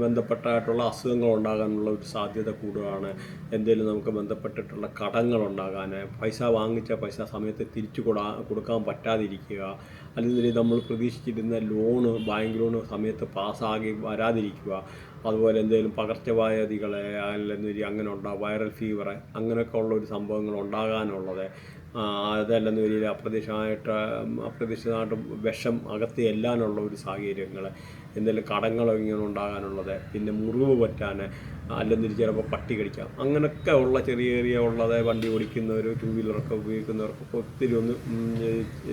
ബന്ധപ്പെട്ടായിട്ടുള്ള അസുഖങ്ങൾ ഉണ്ടാകാനുള്ള ഒരു സാധ്യത കൂടുകയാണ് എന്തെങ്കിലും നമുക്ക് ബന്ധപ്പെട്ടിട്ടുള്ള കടങ്ങൾ ഉണ്ടാകാൻ പൈസ വാങ്ങിച്ച പൈസ സമയത്ത് തിരിച്ചു കൊടാ കൊടുക്കാൻ പറ്റാതിരിക്കുക അല്ലെങ്കിൽ നമ്മൾ പ്രതീക്ഷിച്ചിരുന്ന ലോണ് ബാങ്ക് ലോണ് സമയത്ത് പാസ്സാകി വരാതിരിക്കുക അതുപോലെ എന്തെങ്കിലും പകർച്ചവ്യാധികളെ അല്ലെന്നൊരു അങ്ങനെ ഉണ്ടാകും വൈറൽ ഫീവറ് അങ്ങനെയൊക്കെ ഉള്ള ഒരു സംഭവങ്ങൾ ഉണ്ടാകാനുള്ളത്. അതല്ലെന്ന് വലിയ അപ്രതീക്ഷിതമായിട്ട് അപ്രതീക്ഷിതമായിട്ട് വിഷം അകത്ത് എല്ലാനുള്ള ഒരു സാഹചര്യങ്ങൾ എന്തെങ്കിലും കടങ്ങളോ ഇങ്ങനെ ഉണ്ടാകാനുള്ളത് പിന്നെ മുറിവ് പറ്റാൻ അല്ലെന്നൊരു ചിലപ്പോൾ പട്ടി കടിക്കാം അങ്ങനെയൊക്കെ ഉള്ള ചെറിയ ചെറിയ ഉള്ളത് വണ്ടി ഓടിക്കുന്നവർ ടൂ വീലറൊക്കെ ഉപയോഗിക്കുന്നവർക്കൊക്കെ ഒത്തിരി ഒന്ന്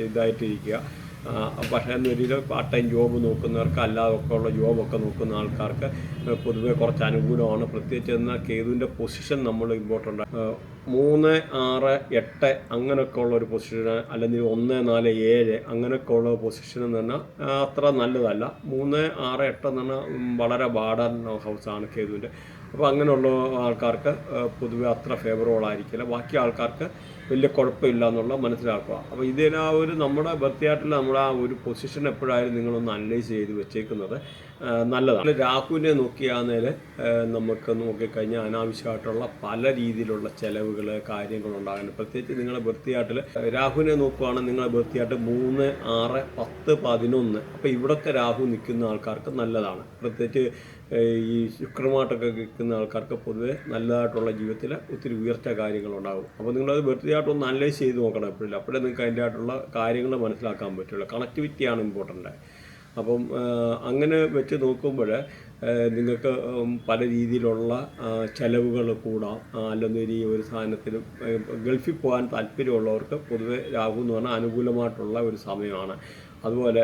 ഇതായിട്ടിരിക്കുക. പക്ഷേ രീതിയിൽ പാർട്ട് ടൈം ജോബ് നോക്കുന്നവർക്ക് അല്ലാതൊക്കെ ഉള്ള ജോബൊക്കെ നോക്കുന്ന ആൾക്കാർക്ക് പൊതുവേ കുറച്ച് അനുകൂലമാണ്. പ്രത്യേകിച്ച് എന്നാൽ കേതുവിന്റെ പൊസിഷൻ നമ്മൾ ഇമ്പോർട്ടന്റ് മൂന്ന് ആറ് എട്ട് അങ്ങനെയൊക്കെ ഉള്ള ഒരു പൊസിഷൻ അല്ലെങ്കിൽ ഒന്ന് നാല് ഏഴ് അങ്ങനെയൊക്കെ ഉള്ള പൊസിഷൻ എന്ന് പറഞ്ഞാൽ അത്ര നല്ലതല്ല. മൂന്ന് ആറ് എട്ട് എന്ന് പറഞ്ഞാൽ വളരെ ബാഡൻ ഹൗസാണ് കേതുവിന്റെ. അപ്പോൾ അങ്ങനെയുള്ള ആൾക്കാർക്ക് പൊതുവെ അത്ര ഫേവറബിൾ ആയിരിക്കില്ല. ബാക്കി ആൾക്കാർക്ക് വലിയ കുഴപ്പമില്ല എന്നുള്ള മനസ്സിലാക്കുക. അപ്പോൾ ഇതിന് ആ ഒരു നമ്മുടെ വൃത്തിയായിട്ടുള്ള നമ്മുടെ ആ ഒരു പൊസിഷൻ എപ്പോഴായാലും നിങ്ങളൊന്ന് അനലൈസ് ചെയ്ത് വെച്ചേക്കുന്നത് നല്ലതാണ്. രാഹുവിനെ നോക്കിയാന്നേൽ നമുക്ക് നോക്കിക്കഴിഞ്ഞാൽ അനാവശ്യമായിട്ടുള്ള പല രീതിയിലുള്ള ചെലവുകൾ കാര്യങ്ങളുണ്ടാകുന്നു പ്രത്യേകിച്ച് നിങ്ങളെ വൃത്തിയായിട്ടിൽ രാഹുവിനെ നോക്കുകയാണെങ്കിൽ നിങ്ങളെ വൃത്തിയായിട്ട് മൂന്ന് ആറ് പത്ത് പതിനൊന്ന്. അപ്പോൾ ഇവിടൊക്കെ രാഹു നിൽക്കുന്ന ആൾക്കാർക്ക് നല്ലതാണ്. പ്രത്യേകിച്ച് ഈ ശുക്രമായിട്ടൊക്കെ നിൽക്കുന്ന ആൾക്കാർക്ക് പൊതുവെ നല്ലതായിട്ടുള്ള ജീവിതത്തിൽ ഒത്തിരി ഉയർച്ച കാര്യങ്ങളുണ്ടാകും. അപ്പോൾ നിങ്ങളത് വെറുതെ ആയിട്ടൊന്ന് അനലൈസ് ചെയ്ത് നോക്കണം എപ്പോഴും. അപ്പോഴേ നിങ്ങൾക്ക് അതിന്റെ ആയിട്ടുള്ള കാര്യങ്ങൾ മനസ്സിലാക്കാൻ പറ്റുള്ളൂ. കണക്ടിവിറ്റിയാണ് ഇമ്പോർട്ടന്റ് അപ്പം അങ്ങനെ വെച്ച് നോക്കുമ്പോൾ നിങ്ങൾക്ക് പല രീതിയിലുള്ള ചിലവുകൾ കൂടാം. അല്ലെന്നൊരു ഈ ഒരു സാധനത്തിന് ഗൾഫിൽ പോകാൻ താല്പര്യമുള്ളവർക്ക് പൊതുവെ രാഹു എന്ന് പറഞ്ഞാൽ അനുകൂലമായിട്ടുള്ള ഒരു സമയമാണ്. അതുപോലെ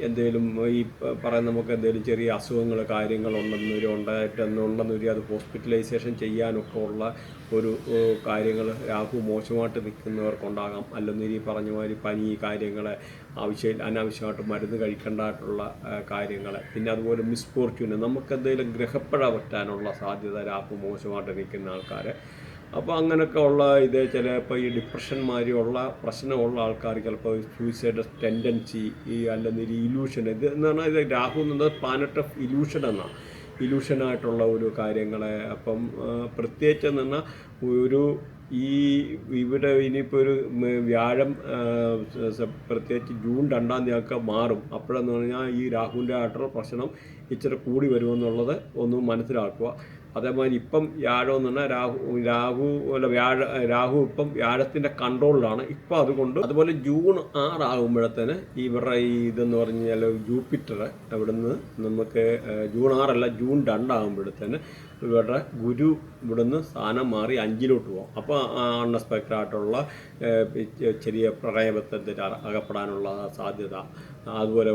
എന്തെങ്കിലും ഈ പറയുന്ന നമുക്ക് എന്തെങ്കിലും ചെറിയ അസുഖങ്ങൾ കാര്യങ്ങൾ ഉണ്ടെന്നൊരു ഉണ്ടായിട്ടെന്നുണ്ടെന്നൊരു അത് ഹോസ്പിറ്റലൈസേഷൻ ചെയ്യാനൊക്കെ ഉള്ള ഒരു കാര്യങ്ങൾ രാഹു മോശമായിട്ട് നിൽക്കുന്നവർക്കുണ്ടാകാം. അല്ലെങ്കിൽ ഈ പറഞ്ഞ മാതിരി പനി കാര്യങ്ങൾ ആവശ്യം അനാവശ്യമായിട്ട് മരുന്ന് കഴിക്കേണ്ടതായിട്ടുള്ള കാര്യങ്ങൾ പിന്നെ അതുപോലെ മിസ്ഫോർച്യൂൺ നമുക്ക് എന്തെങ്കിലും ഗ്രഹപ്പഴ പറ്റാനുള്ള സാധ്യത രാഹു മോശമായിട്ട് നിൽക്കുന്ന ആൾക്കാർ അപ്പോൾ അങ്ങനെയൊക്കെ ഉള്ള ഇത് ചിലപ്പോൾ ഈ ഡിപ്രഷൻ മാതിരിയുള്ള പ്രശ്നമുള്ള ആൾക്കാർ ചിലപ്പോൾ സൂയിസൈഡ് ടെൻഡൻസി ഈ അല്ലെങ്കിൽ ഈ ഇലൂഷൻ ഇത് എന്ന് പറഞ്ഞാൽ ഇത് രാഹു എന്നത് പ്ലാനറ്റ് ഓഫ് ഇലൂഷൻ എന്നാണ് ഇലൂഷനായിട്ടുള്ള ഒരു കാര്യങ്ങളെ അപ്പം ആ, പ്രത്യേകിച്ച് എന്ന് പറഞ്ഞാൽ ഒരു ഈ ഇവിടെ ഇനിയിപ്പോൾ ഒരു വ്യാഴം പ്രത്യേകിച്ച് ജൂൺ രണ്ടാം തീയതി ഒക്കെ മാറും. അപ്പോഴെന്ന് പറഞ്ഞാൽ ഈ രാഹുവിന്റെ ആയിട്ടുള്ള പ്രശ്നം ഇച്ചിരി കൂടി വരുമെന്നുള്ളത് ഒന്ന് മനസ്സിലാക്കുക. അതേമാതിരി ഇപ്പം വ്യാഴം എന്ന് പറഞ്ഞാൽ രാഹു രാഹു അല്ല വ്യാഴ രാഹു ഇപ്പം വ്യാഴത്തിന്റെ കൺട്രോളിലാണ്. ഇപ്പം അതുകൊണ്ട് അതുപോലെ ജൂൺ ആറാകുമ്പോഴത്തേന് ഇവരുടെ ഈ ഇതെന്ന് പറഞ്ഞു കഴിഞ്ഞാൽ ജൂപ്പിറ്റർ അവിടുന്ന് നമുക്ക് ജൂൺ ആറല്ല ജൂൺ രണ്ടാകുമ്പോഴത്തേന് ഇവരുടെ ഗുരു ഇവിടുന്ന് സ്ഥാനം മാറി അഞ്ചിലോട്ട് പോകും. അപ്പോൾ അൺഎക്സ്പെക്റ്റഡ് ആയിട്ടുള്ള ചെറിയ പ്രണയബന്ധത്തിൽ അകപ്പെടാനുള്ള സാധ്യത. അതുപോലെ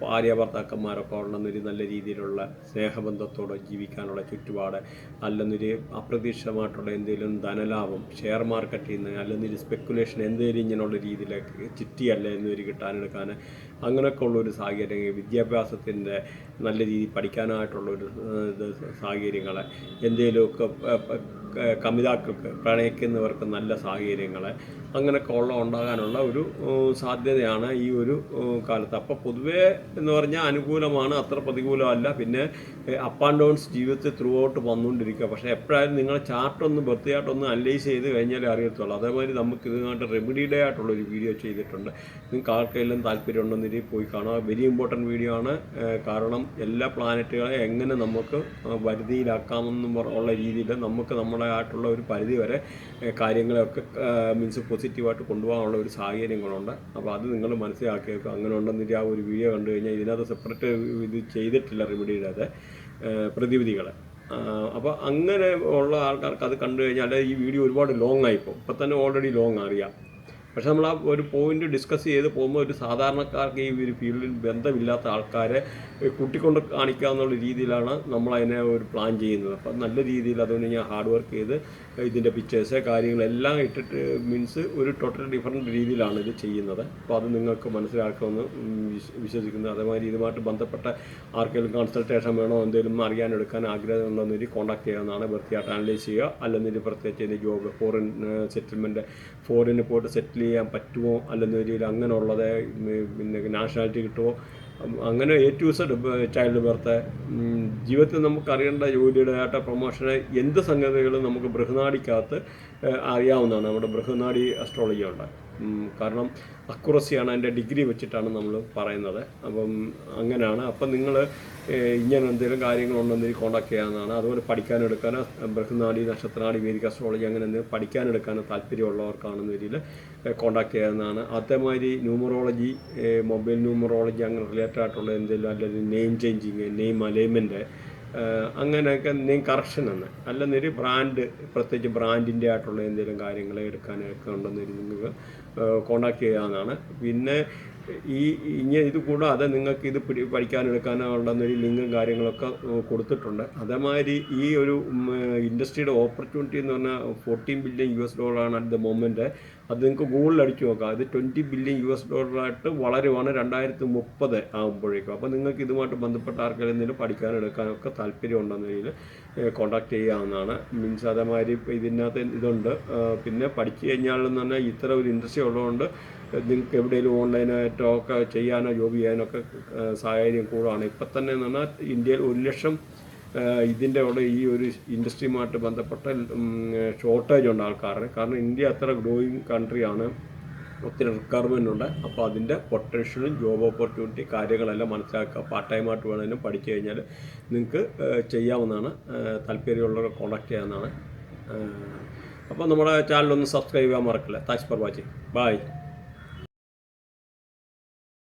ഭാര്യ ഭർത്താക്കന്മാരൊക്കെ ഉണ്ടെന്നൊരു നല്ല രീതിയിലുള്ള സ്നേഹബന്ധത്തോടെ ജീവിക്കാനുള്ള ചുറ്റുപാട് അല്ലെന്നൊരു അപ്രതീക്ഷിതമായിട്ടുള്ള എന്തെങ്കിലും ധനലാഭം ഷെയർ മാർക്കറ്റിൽ നിന്ന് അല്ലെന്നൊരു സ്പെക്കുലേഷൻ എന്തെങ്കിലും ഇങ്ങനെയുള്ള രീതിയിലേക്ക് ചിറ്റിയല്ല എന്നൊരു കിട്ടാനെടുക്കാൻ അങ്ങനെയൊക്കെ ഉള്ളൊരു സാഹചര്യം വിദ്യാഭ്യാസത്തിന്റെ നല്ല രീതിയിൽ പഠിക്കാനായിട്ടുള്ളൊരു സാഹചര്യങ്ങൾ എന്തെങ്കിലുമൊക്കെ കമിതാക്കൾക്ക് പ്രണയിക്കുന്നവർക്ക് നല്ല സാഹചര്യങ്ങൾ അങ്ങനെയൊക്കെ ഉള്ള ഉണ്ടാകാനുള്ള ഒരു സാധ്യതയാണ് ഈ ഒരു കാലത്ത്. അപ്പോൾ പൊതുവേ എന്ന് പറഞ്ഞാൽ അനുകൂലമാണ് അത്ര പ്രതികൂലമല്ല. പിന്നെ അപ്പ് ആൻഡ് ഡൗൺസ് ജീവിതത്തിൽ ത്രൂ ഔട്ട് വന്നുകൊണ്ടിരിക്കുക. പക്ഷേ എപ്പോഴായാലും നിങ്ങൾ ചാർട്ടൊന്ന് വൃത്തിയായിട്ടൊന്ന് അനലൈസ് ചെയ്ത് കഴിഞ്ഞാലേ അറിയത്തുള്ളൂ. അതേമാതിരി നമുക്ക് ഇതിനായിട്ട് ഡേ ആയിട്ടുള്ള ഒരു വീഡിയോ ചെയ്തിട്ടുണ്ട്. നിങ്ങൾക്ക് ആർക്കെല്ലാം താല്പര്യം ഉണ്ടെന്നിരി പോയി കാണുക വെരി ഇമ്പോർട്ടന്റ് വീഡിയോ ആണ്. കാരണം എല്ലാ പ്ലാനറ്റുകളെ എങ്ങനെ നമുക്ക് വരുതിയിലാക്കാമെന്നും ഉള്ള രീതിയിൽ നമുക്ക് നമ്മുടെ ആയിട്ടുള്ള ഒരു പരിധി വരെ ഏഹ്, കാര്യങ്ങളെയൊക്കെ മീൻസ് പോസിറ്റീവായിട്ട് കൊണ്ടുപോകാനുള്ള ഒരു സാഹചര്യങ്ങളുണ്ട്. അപ്പോൾ അത് നിങ്ങൾ മനസ്സിലാക്കിയേക്കും അങ്ങനെ ഉണ്ടെന്നിട്ട് ആ ഒരു വീഡിയോ കണ്ടു കഴിഞ്ഞാൽ ഇതിനകത്ത് സെപ്പറേറ്റ് ഇത് ചെയ്തിട്ടില്ല റെമഡിയുടെ അത് പ്രതിവിധികൾ അപ്പോൾ അങ്ങനെ ഉള്ള ആൾക്കാർക്ക് അത് കണ്ടു കഴിഞ്ഞാൽ ഈ വീഡിയോ ഒരുപാട് ലോങ് ആയിപ്പോൾ ഇപ്പം തന്നെ ഓൾറെഡി ലോങ് അറിയാം. പക്ഷെ നമ്മൾ ആ ഒരു പോയിന്റ് ഡിസ്കസ് ചെയ്ത് പോകുമ്പോൾ ഒരു സാധാരണക്കാർക്ക് ഈ ഒരു ഫീൽഡിൽ ബന്ധമില്ലാത്ത ആൾക്കാരെ കൂട്ടിക്കൊണ്ട് കാണിക്കുക എന്നുള്ള രീതിയിലാണ് നമ്മൾ അതിനെ ഒരു പ്ലാൻ ചെയ്യുന്നത്. അപ്പം നല്ല രീതിയിൽ അതുകൊണ്ട് ഞാൻ ഹാർഡ് വർക്ക് ചെയ്ത് ഇതിന്റെ പിക്ചേഴ്സ് കാര്യങ്ങളെല്ലാം ഇട്ടിട്ട് മീൻസ് ഒരു ടോട്ടൽ ഡിഫറെന്റ് രീതിയിലാണ് ഇത് ചെയ്യുന്നത്. അപ്പോൾ അത് നിങ്ങൾക്ക് മനസ്സിലാക്കുമെന്ന് വിശ്വസിക്കുന്നു അതേമാതിരി ഇതുമായിട്ട് ബന്ധപ്പെട്ട ആർക്കെങ്കിലും കൺസൾട്ടേഷൻ വേണോ എന്തെങ്കിലും അറിയാനെടുക്കാൻ ആഗ്രഹം ഉണ്ടോ ആഗ്രഹമുണ്ടെന്നൊരു കോൺടാക്ട് ചെയ്യാവുന്നതാണ്. വൃത്തിയായിട്ട് അനലൈസ് ചെയ്യുക. അല്ലെങ്കിൽ പ്രത്യേകിച്ച് എന്റെ ജോബ് ഫോറിൻ സെറ്റിൽമെന്റ് ഫോറിന് പോയിട്ട് സെറ്റിൽ ചെയ്യാൻ പറ്റുമോ അല്ലെന്ന രീതിയിൽ അങ്ങനെയുള്ളത് പിന്നെ നാഷണാലിറ്റി കിട്ടുമോ അങ്ങനെ A to Z child birth ജീവിതത്തിൽ നമുക്ക് അറിയേണ്ട ജോലിയുടെ ആട്ട പ്രൊമോഷന് എന്ത് സംഗതികളും നമുക്ക് ബൃഹനാടിക്കകത്ത് അറിയാവുന്നതാണ്. നമ്മുടെ ബൃഹനാടി അസ്ട്രോളജി ഉണ്ട് കാരണം അക്കുറസിയാണ് അതിന്റെ ഡിഗ്രി വെച്ചിട്ടാണ് നമ്മൾ പറയുന്നത്. അപ്പം അങ്ങനെയാണ്. അപ്പം നിങ്ങൾ ഇങ്ങനെ എന്തെങ്കിലും കാര്യങ്ങളുണ്ടെങ്കിൽ കോൺടാക്ട് ചെയ്യാവുന്നതാണ്. അതുപോലെ പഠിക്കാനെടുക്കാൻ ബൃഹനാടി നക്ഷത്രനാടി വേദിക അസ്ട്രോളജി അങ്ങനെ എന്തെങ്കിലും പഠിക്കാനെടുക്കാൻ താല്പര്യമുള്ളവർക്കാണെന്ന രീതിയിൽ കോൺടാക്ട് ചെയ്യാവുന്നതാണ്. അതേമാതിരി ന്യൂമറോളജി മൊബൈൽ ന്യൂമറോളജി അങ്ങനെ റിലേറ്റഡ് ആയിട്ടുള്ള എന്തെങ്കിലും അല്ലെങ്കിൽ നെയിം ചേഞ്ചിങ് നെയിം അലൈൻമെന്റ് അങ്ങനെയൊക്കെ നെയിം കറക്ഷൻ എന്ന് അല്ലെന്നൊരു ബ്രാൻഡ് പ്രത്യേകിച്ച് ബ്രാൻഡിന്റെ ആയിട്ടുള്ള എന്തെങ്കിലും കാര്യങ്ങൾ എടുക്കാനൊക്കെ ഉണ്ടെന്നൊരു നിങ്ങൾക്ക് കോണ്ടാക്ട് ചെയ്യാവുന്നതാണ് പിന്നെ ഈ ഇങ്ങനെ ഇത് കൂടാതെ നിങ്ങൾക്ക് ഇത് പിടി പഠിക്കാനെടുക്കാനോ ഉണ്ടെന്നൊരു ലിങ്കും കാര്യങ്ങളൊക്കെ കൊടുത്തിട്ടുണ്ട്. അതേമാതിരി ഈ ഒരു ഇൻഡസ്ട്രിയുടെ ഓപ്പർച്യൂണിറ്റി എന്ന് പറഞ്ഞാൽ ഫോർട്ടീൻ ബില്യൺ യു എസ് ഡോളറാണ് അറ്റ് ദ മൊമെന്റ് അത് നിങ്ങൾക്ക് ഗൂഗിളിൽ അടിച്ചു നോക്കാം. അത് ട്വന്റി ബില്യൺ യു എസ് ഡോളറായിട്ട് വളരുവാണ് രണ്ടായിരത്തി മുപ്പത് ആകുമ്പോഴേക്കും അപ്പോൾ നിങ്ങൾക്ക് ഇതുമായിട്ട് ബന്ധപ്പെട്ട ആർക്കെങ്കിലും എന്തെങ്കിലും പഠിക്കാനും എടുക്കാനൊക്കെ താല്പര്യം ഉണ്ടെന്ന രീതിയിൽ കോൺടാക്ട് ചെയ്യാവുന്നതാണ്. മീൻസ് അതേമാതിരി ഇതിനകത്ത് ഇതുണ്ട്. പിന്നെ പഠിച്ചു കഴിഞ്ഞാലും തന്നെ ഇത്ര ഒരു ഇൻട്രസ്റ്റ് ഉള്ളതുകൊണ്ട് നിങ്ങൾക്ക് എവിടെയെങ്കിലും ഓൺലൈനായിട്ടോ ഒക്കെ ചെയ്യാനോ ജോബ് ചെയ്യാനോ ഒക്കെ സാഹചര്യം കൂടുതലാണ് ഇപ്പം തന്നെ എന്ന് പറഞ്ഞാൽ ഇന്ത്യയിൽ ഒരു ലക്ഷം ഇതിന്റെ അവിടെ ഈ ഒരു ഇൻഡസ്ട്രിയുമായിട്ട് ബന്ധപ്പെട്ട ഷോർട്ടേജ് ഉണ്ട് ആൾക്കാരുടെ കാരണം ഇന്ത്യ അത്ര ഗ്രോയിങ് കൺട്രിയാണ് ഒത്തിരി റിക്വയർമെന്റ് ഉണ്ട്. അപ്പോൾ അതിന്റെ പൊട്ടൻഷ്യലും ജോബ് ഓപ്പർച്യൂണിറ്റി കാര്യങ്ങളെല്ലാം മനസ്സിലാക്കുക. പാർട്ട് ടൈമായിട്ട് വേണമെങ്കിലും പഠിച്ചു കഴിഞ്ഞാൽ നിങ്ങൾക്ക് ചെയ്യാവുന്നതാണ്. താല്പര്യമുള്ളവർ കോൺടാക്ട് ചെയ്യാവുന്നതാണ്. അപ്പോൾ നമ്മുടെ ചാനലൊന്ന് സബ്സ്ക്രൈബ് ചെയ്യാൻ മറക്കില്ല. Thanks for watching bye